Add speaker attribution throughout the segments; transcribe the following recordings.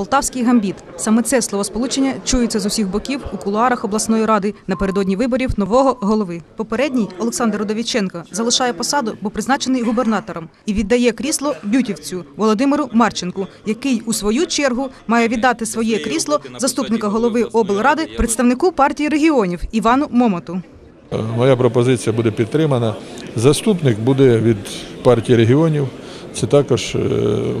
Speaker 1: Полтавський гамбіт. Саме це словосполучення чується з усіх боків у кулуарах обласної ради напередодні виборів нового голови. Попередній Олександр Родовіченко залишає посаду, бо призначений губернатором, і віддає крісло бютівцю Володимиру Марченку, який у свою чергу має віддати своє крісло заступника голови облради представнику партії регіонів Івану Момоту.
Speaker 2: Моя пропозиція буде підтримана. Заступник буде від партії регіонів. Це також е,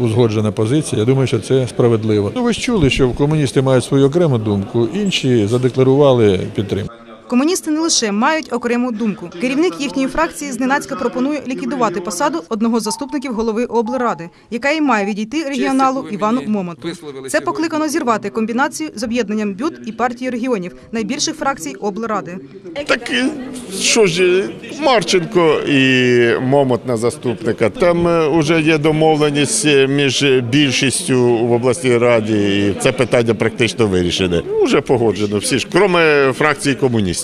Speaker 2: узгоджена позиція. Я думаю, що це справедливо. Ну, ви ж чули, що комуністи мають свою окрему думку, інші задекларували підтримку.
Speaker 1: Комуністи не лише мають окрему думку. Керівник їхньої фракції зненацька пропонує ліквідувати посаду одного з заступників голови облради, яка і має відійти регіоналу Івану Момоту. Це покликано зірвати комбінацію з об'єднанням БЮТ і партії регіонів найбільших фракцій облради.
Speaker 3: Так що ж, Марченко і Момот на заступника. Там вже є домовленість між більшістю в обласній раді, і це питання практично вирішене. Уже погоджено всі ж, крім фракції комуністів.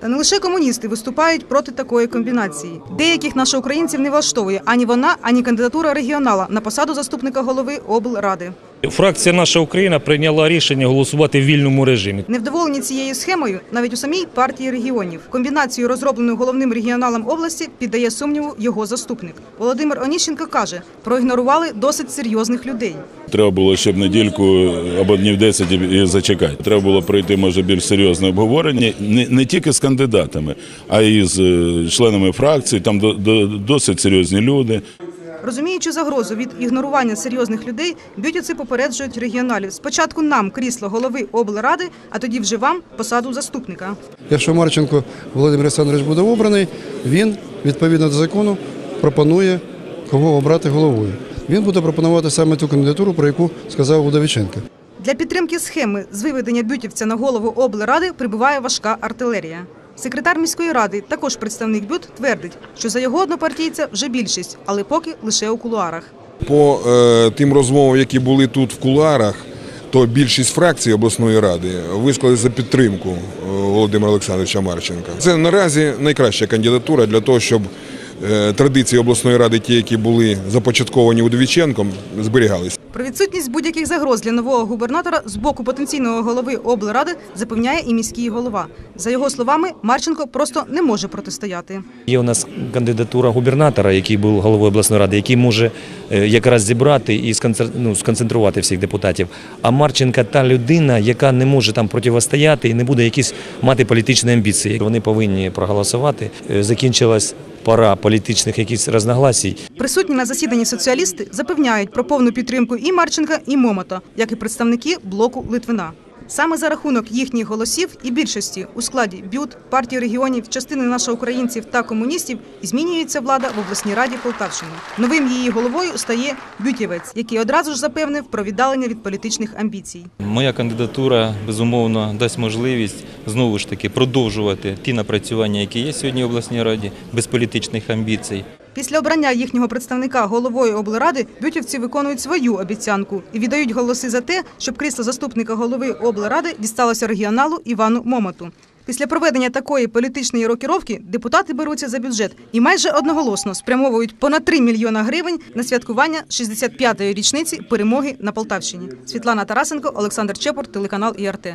Speaker 1: Та не лише комуністи виступають проти такої комбінації. Деяких наших українців не влаштовує ані вона, ані кандидатура регіонала на посаду заступника голови облради.
Speaker 4: Фракція Наша Україна прийняла рішення голосувати в вільному режимі.
Speaker 1: Невдоволені цією схемою навіть у самій партії регіонів. Комбінацію, розроблену головним регіоналом області, піддає сумніву його заступник. Володимир Оніщенко каже, проігнорували досить серйозних людей.
Speaker 5: Треба було ще б недільку або днів 10 і зачекати. Треба було пройти може більш серйозне обговорення не, не тільки з кандидатами, а й з е, членами фракції. Там до, до, досить серйозні люди.
Speaker 1: Розуміючи загрозу від ігнорування серйозних людей, бютівці попереджують регіоналів. Спочатку нам крісло голови облради, а тоді вже вам посаду заступника.
Speaker 6: Якщо Марченко Володимир Олександрович буде обраний, він відповідно до закону пропонує кого обрати головою. Він буде пропонувати саме ту кандидатуру, про яку сказав Удовиченко.
Speaker 1: Для підтримки схеми з виведення бютівця на голову облради прибуває важка артилерія. Секретар міської ради, також представник бют, твердить, що за його однопартійця вже більшість, але поки лише у кулуарах.
Speaker 7: По е, тим розмовам, які були тут в кулуарах, то більшість фракцій обласної ради висказали за підтримку е, Володимира Олександровича Марченка. Це наразі найкраща кандидатура для того, щоб е, традиції обласної ради, ті, які були започатковані Удовіченком, зберігалися.
Speaker 1: Про відсутність будь-яких загроз для нового губернатора з боку потенційного голови облради запевняє і міський голова. За його словами, Марченко просто не може протистояти.
Speaker 4: Є у нас кандидатура губернатора, який був головою обласної ради, який може е, якраз зібрати і ну, сконцентрувати всіх депутатів. А Марченка та людина, яка не може там протистояти і не буде якісь мати політичні амбіції. Вони повинні проголосувати. Е, Закінчилась пора політичних якихось розногласій.
Speaker 1: Присутні на засіданні соціалісти запевняють про повну підтримку і Марченка, і Момота, як і представники блоку Литвина. Саме за рахунок їхніх голосів і більшості у складі БЮТ, партії регіонів, частини наших українців та комуністів змінюється влада в обласній раді Полтавщини. Новим її головою стає Бютєвець, який одразу ж запевнив про віддалення від політичних амбіцій.
Speaker 8: Моя кандидатура безумовно дасть можливість знову ж таки продовжувати ті напрацювання, які є сьогодні в обласній раді, без політичних амбіцій.
Speaker 1: Після обрання їхнього представника головою облради бютівці виконують свою обіцянку і віддають голоси за те, щоб крісло заступника голови облради дісталося регіоналу Івану Момоту. Після проведення такої політичної рокіровки депутати беруться за бюджет і майже одноголосно спрямовують понад 3 мільйона гривень на святкування 65-ї річниці перемоги на Полтавщині. Світлана Тарасенко, Олександр Чепур, телеканал ІРТ.